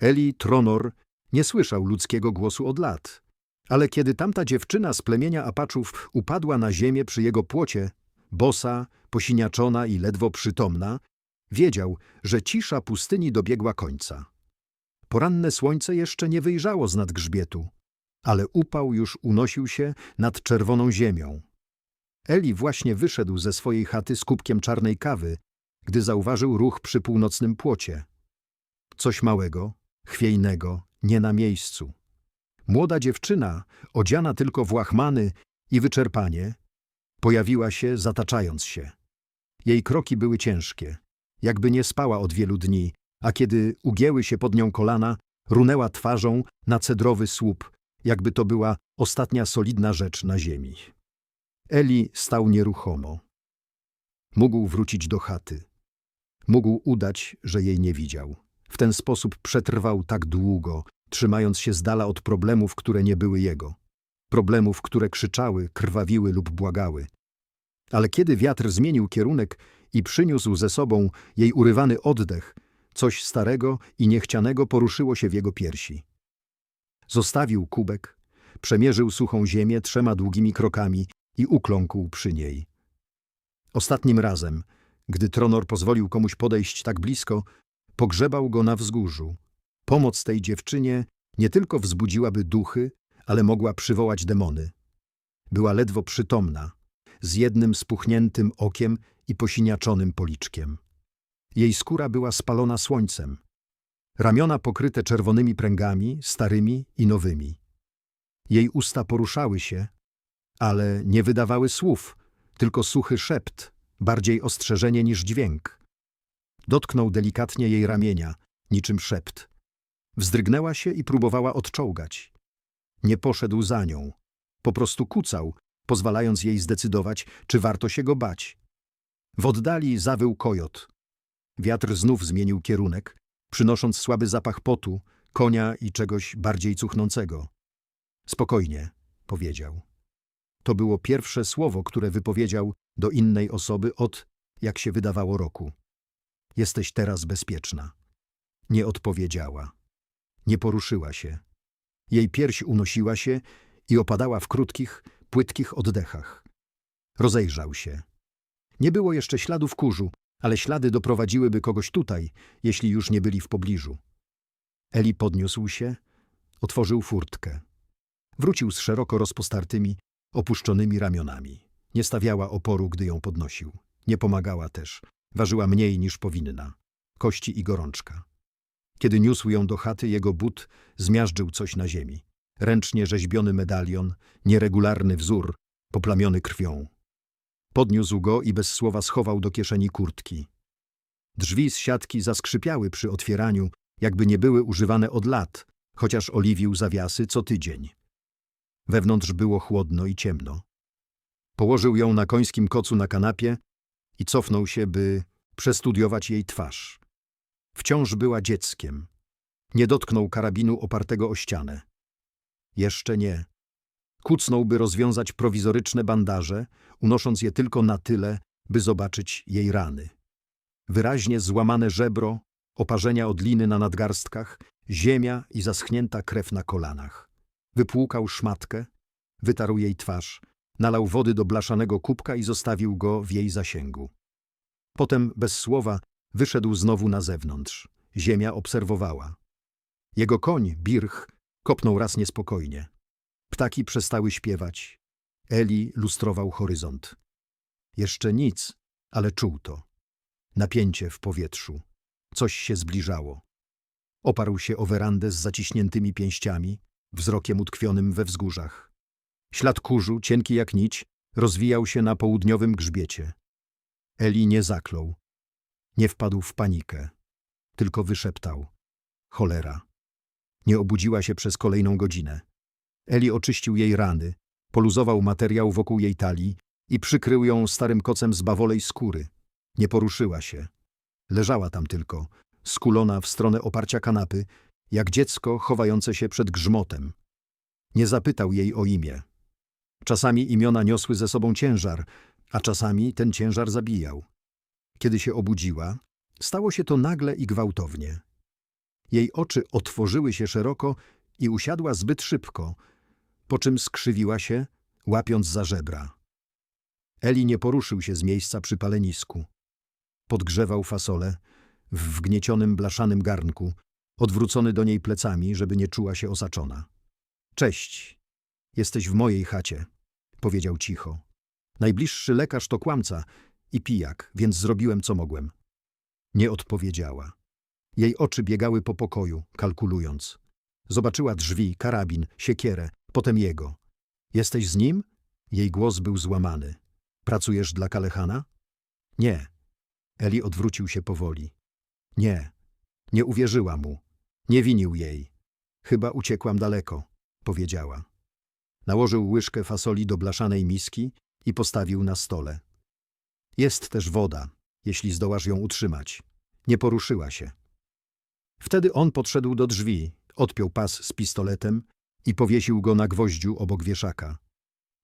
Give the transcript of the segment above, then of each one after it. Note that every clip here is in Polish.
Eli Tronor nie słyszał ludzkiego głosu od lat. Ale kiedy tamta dziewczyna z plemienia Apaczów upadła na ziemię przy jego płocie, bosa, posiniaczona i ledwo przytomna, wiedział, że cisza pustyni dobiegła końca. Poranne słońce jeszcze nie wyjrzało z nad grzbietu, ale upał już unosił się nad czerwoną ziemią. Eli właśnie wyszedł ze swojej chaty z kubkiem czarnej kawy, gdy zauważył ruch przy północnym płocie. Coś małego, chwiejnego, nie na miejscu. Młoda dziewczyna, odziana tylko w łachmany i wyczerpanie, pojawiła się zataczając się. Jej kroki były ciężkie, jakby nie spała od wielu dni, a kiedy ugięły się pod nią kolana, runęła twarzą na cedrowy słup, jakby to była ostatnia solidna rzecz na ziemi. Eli stał nieruchomo. Mógł wrócić do chaty. Mógł udać, że jej nie widział. Ten sposób przetrwał tak długo, trzymając się z dala od problemów, które nie były jego. Problemów, które krzyczały, krwawiły lub błagały. Ale kiedy wiatr zmienił kierunek i przyniósł ze sobą jej urywany oddech, coś starego i niechcianego poruszyło się w jego piersi. Zostawił kubek, przemierzył suchą ziemię trzema długimi krokami i ukląkł przy niej. Ostatnim razem, gdy Tronor pozwolił komuś podejść tak blisko, pogrzebał go na wzgórzu. Pomoc tej dziewczynie nie tylko wzbudziłaby duchy, ale mogła przywołać demony. Była ledwo przytomna, z jednym spuchniętym okiem i posiniaczonym policzkiem. Jej skóra była spalona słońcem. Ramiona pokryte czerwonymi pręgami, starymi i nowymi. Jej usta poruszały się, ale nie wydawały słów, tylko suchy szept, bardziej ostrzeżenie niż dźwięk. Dotknął delikatnie jej ramienia, niczym szept. Wzdrygnęła się i próbowała odczołgać. Nie poszedł za nią. Po prostu kucał, pozwalając jej zdecydować, czy warto się go bać. W oddali zawył kojot. Wiatr znów zmienił kierunek, przynosząc słaby zapach potu, konia i czegoś bardziej cuchnącego. Spokojnie, powiedział. To było pierwsze słowo, które wypowiedział do innej osoby od, jak się wydawało, roku. Jesteś teraz bezpieczna. Nie odpowiedziała. Nie poruszyła się. Jej pierś unosiła się i opadała w krótkich, płytkich oddechach. Rozejrzał się. Nie było jeszcze śladów kurzu, ale ślady doprowadziłyby kogoś tutaj, jeśli już nie byli w pobliżu. Eli podniósł się, otworzył furtkę. Wrócił z szeroko rozpostartymi, opuszczonymi ramionami. Nie stawiała oporu, gdy ją podnosił. Nie pomagała też. Ważyła mniej niż powinna. Kości i gorączka. Kiedy niósł ją do chaty, jego but zmiażdżył coś na ziemi. Ręcznie rzeźbiony medalion, nieregularny wzór, poplamiony krwią. Podniósł go i bez słowa schował do kieszeni kurtki. Drzwi z siatki zaskrzypiały przy otwieraniu, jakby nie były używane od lat, chociaż oliwił zawiasy co tydzień. Wewnątrz było chłodno i ciemno. Położył ją na końskim kocu na kanapie i cofnął się, by przestudiować jej twarz. Wciąż była dzieckiem. Nie dotknął karabinu opartego o ścianę. Jeszcze nie. Kucnął, by rozwiązać prowizoryczne bandaże, unosząc je tylko na tyle, by zobaczyć jej rany. Wyraźnie złamane żebro, oparzenia od liny na nadgarstkach, ziemia i zaschnięta krew na kolanach. Wypłukał szmatkę, wytarł jej twarz, nalał wody do blaszanego kubka i zostawił go w jej zasięgu. Potem, bez słowa, wyszedł znowu na zewnątrz. Ziemia obserwowała. Jego koń, Birch, kopnął raz niespokojnie. Ptaki przestały śpiewać. Eli lustrował horyzont. Jeszcze nic, ale czuł to. Napięcie w powietrzu. Coś się zbliżało. Oparł się o werandę z zaciśniętymi pięściami, wzrokiem utkwionym we wzgórzach. Ślad kurzu, cienki jak nić, rozwijał się na południowym grzbiecie. Eli nie zaklął. Nie wpadł w panikę. Tylko wyszeptał. Cholera. Nie obudziła się przez kolejną godzinę. Eli oczyścił jej rany, poluzował materiał wokół jej talii i przykrył ją starym kocem z bawolej skóry. Nie poruszyła się. Leżała tam tylko, skulona w stronę oparcia kanapy, jak dziecko chowające się przed grzmotem. Nie zapytał jej o imię. Czasami imiona niosły ze sobą ciężar, a czasami ten ciężar zabijał. Kiedy się obudziła, stało się to nagle i gwałtownie. Jej oczy otworzyły się szeroko i usiadła zbyt szybko, po czym skrzywiła się, łapiąc za żebra. Eli nie poruszył się z miejsca przy palenisku. Podgrzewał fasolę w wgniecionym blaszanym garnku, odwrócony do niej plecami, żeby nie czuła się osaczona. Cześć, jesteś w mojej chacie, powiedział cicho. Najbliższy lekarz to kłamca i pijak, więc zrobiłem co mogłem. Nie odpowiedziała. Jej oczy biegały po pokoju, kalkulując. Zobaczyła drzwi, karabin, siekierę, potem jego. Jesteś z nim? Jej głos był złamany. Pracujesz dla Kalehana? Nie. Eli odwrócił się powoli. Nie. Nie uwierzyła mu. Nie winił jej. Chyba uciekłam daleko, powiedziała. Nałożył łyżkę fasoli do blaszanej miski i postawił na stole. Jest też woda, jeśli zdołasz ją utrzymać. Nie poruszyła się. Wtedy on podszedł do drzwi, odpiął pas z pistoletem i powiesił go na gwoździu obok wieszaka.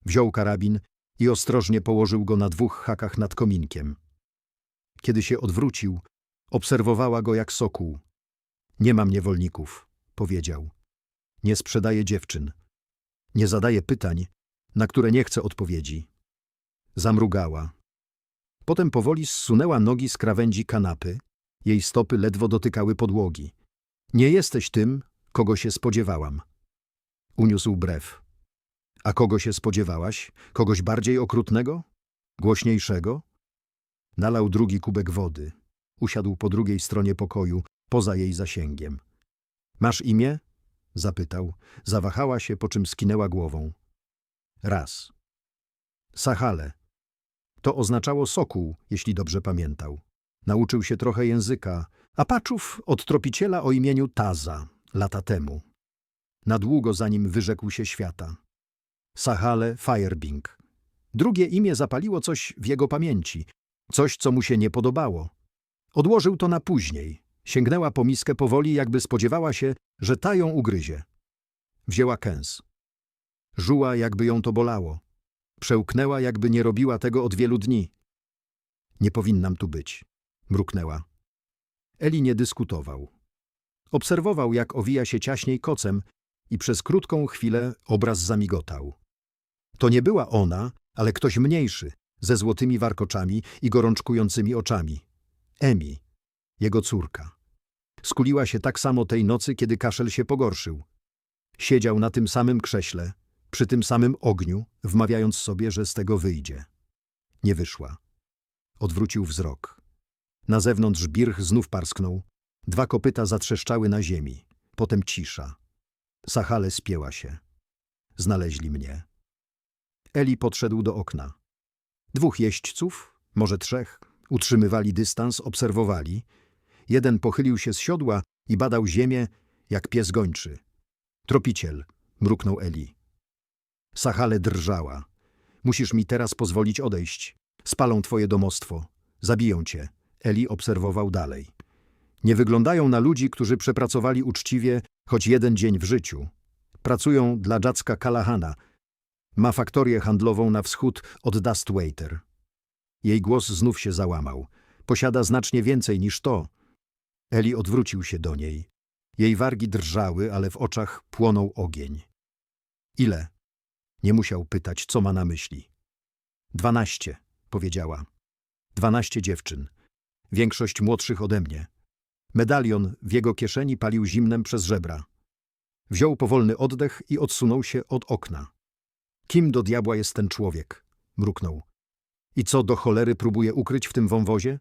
Wziął karabin i ostrożnie położył go na dwóch hakach nad kominkiem. Kiedy się odwrócił, obserwowała go jak sokół. Nie mam niewolników, powiedział. Nie sprzedaję dziewczyn. Nie zadaję pytań, na które nie chcę odpowiedzi. Zamrugała. Potem powoli zsunęła nogi z krawędzi kanapy. Jej stopy ledwo dotykały podłogi. Nie jesteś tym, kogo się spodziewałam. Uniósł brew. A kogo się spodziewałaś? Kogoś bardziej okrutnego? Głośniejszego? Nalał drugi kubek wody. Usiadł po drugiej stronie pokoju, poza jej zasięgiem. Masz imię? Zapytał. Zawahała się, po czym skinęła głową. Raz. Sahale. To oznaczało sokół, jeśli dobrze pamiętał. Nauczył się trochę języka, apaczów od tropiciela o imieniu Taza, lata temu. Na długo zanim wyrzekł się świata. Sahale Firebing. Drugie imię zapaliło coś w jego pamięci, coś, co mu się nie podobało. Odłożył to na później. Sięgnęła po miskę powoli, jakby spodziewała się, że ta ją ugryzie. Wzięła kęs. Żuła, jakby ją to bolało. Przełknęła, jakby nie robiła tego od wielu dni. Nie powinnam tu być, mruknęła. Eli nie dyskutował. Obserwował, jak owija się ciaśniej kocem i przez krótką chwilę obraz zamigotał. To nie była ona, ale ktoś mniejszy, ze złotymi warkoczami i gorączkującymi oczami. Emi, jego córka. Skuliła się tak samo tej nocy, kiedy kaszel się pogorszył. Siedział na tym samym krześle, przy tym samym ogniu, wmawiając sobie, że z tego wyjdzie. Nie wyszła. Odwrócił wzrok. Na zewnątrz birch znów parsknął. Dwa kopyta zatrzeszczały na ziemi. Potem cisza. Sachale spięła się. Znaleźli mnie. Eli podszedł do okna. Dwóch jeźdźców, może trzech, utrzymywali dystans, obserwowali. Jeden pochylił się z siodła i badał ziemię, jak pies gończy. Tropiciel, mruknął Eli. Sachale drżała. Musisz mi teraz pozwolić odejść. Spalą twoje domostwo. Zabiją cię. Eli obserwował dalej. Nie wyglądają na ludzi, którzy przepracowali uczciwie choć jeden dzień w życiu. Pracują dla Jacka Kalahana. Ma faktorię handlową na wschód od Dustwaiter. Jej głos znów się załamał. Posiada znacznie więcej niż to. Eli odwrócił się do niej. Jej wargi drżały, ale w oczach płonął ogień. Ile? Nie musiał pytać, co ma na myśli. Dwanaście, powiedziała. Dwanaście dziewczyn. Większość młodszych ode mnie. Medalion w jego kieszeni palił zimnem przez żebra. Wziął powolny oddech i odsunął się od okna. Kim do diabła jest ten człowiek? Mruknął. I co do cholery próbuje ukryć w tym wąwozie?